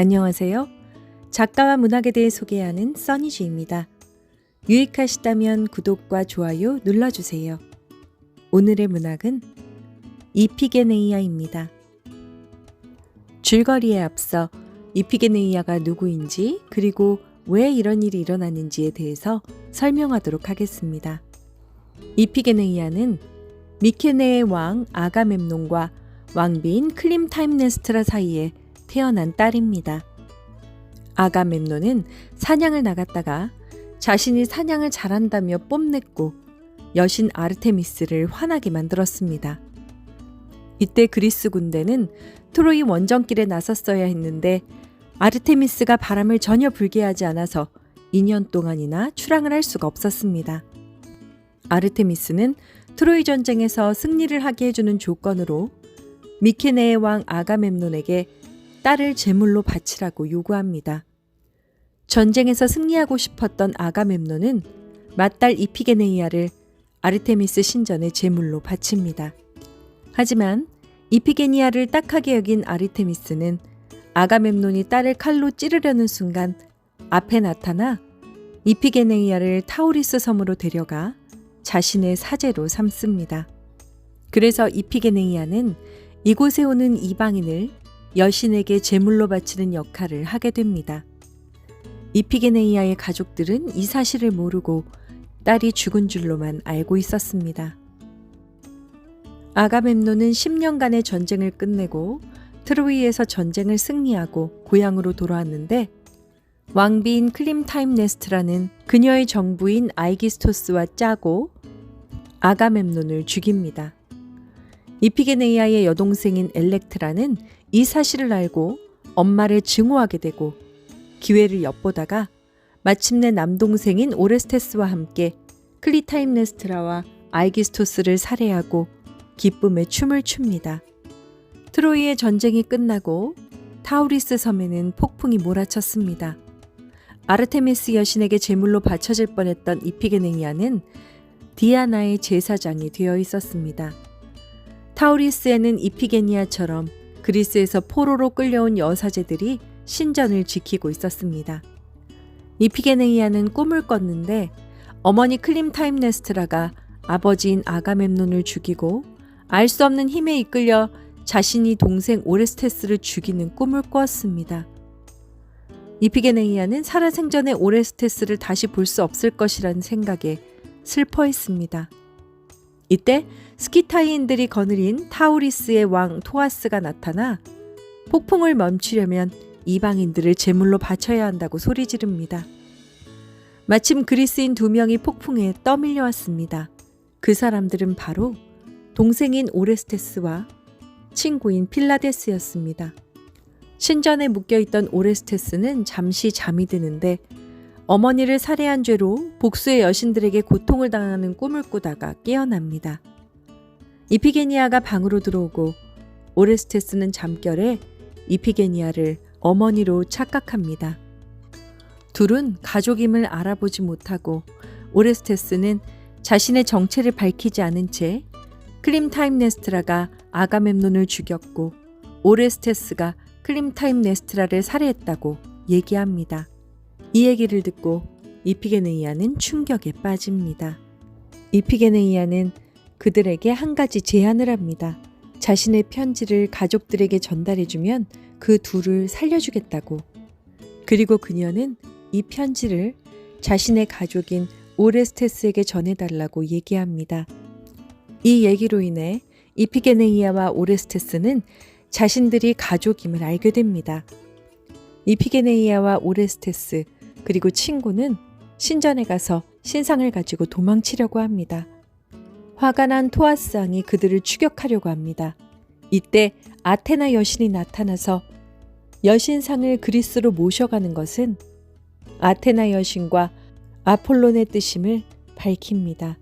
안녕하세요. 작가와 문학에 대해 소개하는 써니주입니다. 유익하시다면 구독과 좋아요 눌러주세요. 오늘의 문학은 이피게네이아입니다. 줄거리에 앞서 이피게네이아가 누구인지 그리고 왜 이런 일이 일어나는지에 대해서 설명하도록 하겠습니다. 이피게네이아는 미케네의 왕 아가멤논과 왕비인 클림타임네스트라 사이에 태어난 딸입니다. 아가멤논은 사냥을 나갔다가 자신이 사냥을 잘한다며 뽐냈고 여신 아르테미스를 화나게 만들었습니다. 이때 그리스 군대는 트로이 원정길에 나섰어야 했는데 아르테미스가 바람을 전혀 불게 하지 않아서 2년 동안이나 출항을 할 수가 없었습니다. 아르테미스는 트로이 전쟁에서 승리를 하게 해주는 조건으로 미케네의 왕 아가멤논에게 딸을 제물로 바치라고 요구합니다. 전쟁에서 승리하고 싶었던 아가멤논은 맏딸 이피게네이아를 아르테미스 신전에 제물로 바칩니다. 하지만 이피게니아를 딱하게 여긴 아르테미스는 아가멤논이 딸을 칼로 찌르려는 순간 앞에 나타나 이피게네이아를 타우리스 섬으로 데려가 자신의 사제로 삼습니다. 그래서 이피게네이아는 이곳에 오는 이방인을 여신에게 제물로 바치는 역할을 하게 됩니다. 이피게네이아의 가족들은 이 사실을 모르고 딸이 죽은 줄로만 알고 있었습니다. 아가멤논은 10년간의 전쟁을 끝내고 트로이에서 전쟁을 승리하고 고향으로 돌아왔는데 왕비인 클림타임네스트라는 그녀의 정부인 아이기스토스와 짜고 아가멤논을 죽입니다. 이피게네이아의 여동생인 엘렉트라는 이 사실을 알고 엄마를 증오하게 되고 기회를 엿보다가 마침내 남동생인 오레스테스와 함께 클리타임네스트라와 아이기스토스를 살해하고 기쁨의 춤을 춥니다. 트로이의 전쟁이 끝나고 타우리스 섬에는 폭풍이 몰아쳤습니다. 아르테미스 여신에게 제물로 바쳐질 뻔했던 이피게네이아는 디아나의 제사장이 되어 있었습니다. 타우리스에는 이피게니아처럼 그리스에서 포로로 끌려온 여사제들이 신전을 지키고 있었습니다. 이피게네이아는 꿈을 꿨는데 어머니 클림 타임네스트라가 아버지인 아가멤논을 죽이고 알 수 없는 힘에 이끌려 자신이 동생 오레스테스를 죽이는 꿈을 꾸었습니다. 이피게네이아는 살아생전에 오레스테스를 다시 볼 수 없을 것이라는 생각에 슬퍼했습니다. 이때 스키타이인들이 거느린 타우리스의 왕 토아스가 나타나 폭풍을 멈추려면 이방인들을 제물로 바쳐야 한다고 소리 지릅니다. 마침 그리스인 두 명이 폭풍에 떠밀려 왔습니다. 그 사람들은 바로 동생인 오레스테스와 친구인 필라데스였습니다. 신전에 묶여 있던 오레스테스는 잠시 잠이 드는데 어머니를 살해한 죄로 복수의 여신들에게 고통을 당하는 꿈을 꾸다가 깨어납니다. 이피게니아가 방으로 들어오고 오레스테스는 잠결에 이피게니아를 어머니로 착각합니다. 둘은 가족임을 알아보지 못하고 오레스테스는 자신의 정체를 밝히지 않은 채 클림타임네스트라가 아가멤논을 죽였고 오레스테스가 클림타임네스트라를 살해했다고 얘기합니다. 이 얘기를 듣고 이피게네이아는 충격에 빠집니다. 이피게네이아는 그들에게 한 가지 제안을 합니다. 자신의 편지를 가족들에게 전달해주면 그 둘을 살려주겠다고. 그리고 그녀는 이 편지를 자신의 가족인 오레스테스에게 전해달라고 얘기합니다. 이 얘기로 인해 이피게네이아와 오레스테스는 자신들이 가족임을 알게 됩니다. 이피게네이아와 오레스테스 그리고 친구는 신전에 가서 신상을 가지고 도망치려고 합니다. 화가 난 토아스 왕이 그들을 추격하려고 합니다. 이때 아테나 여신이 나타나서 여신상을 그리스로 모셔가는 것은 아테나 여신과 아폴론의 뜻임을 밝힙니다.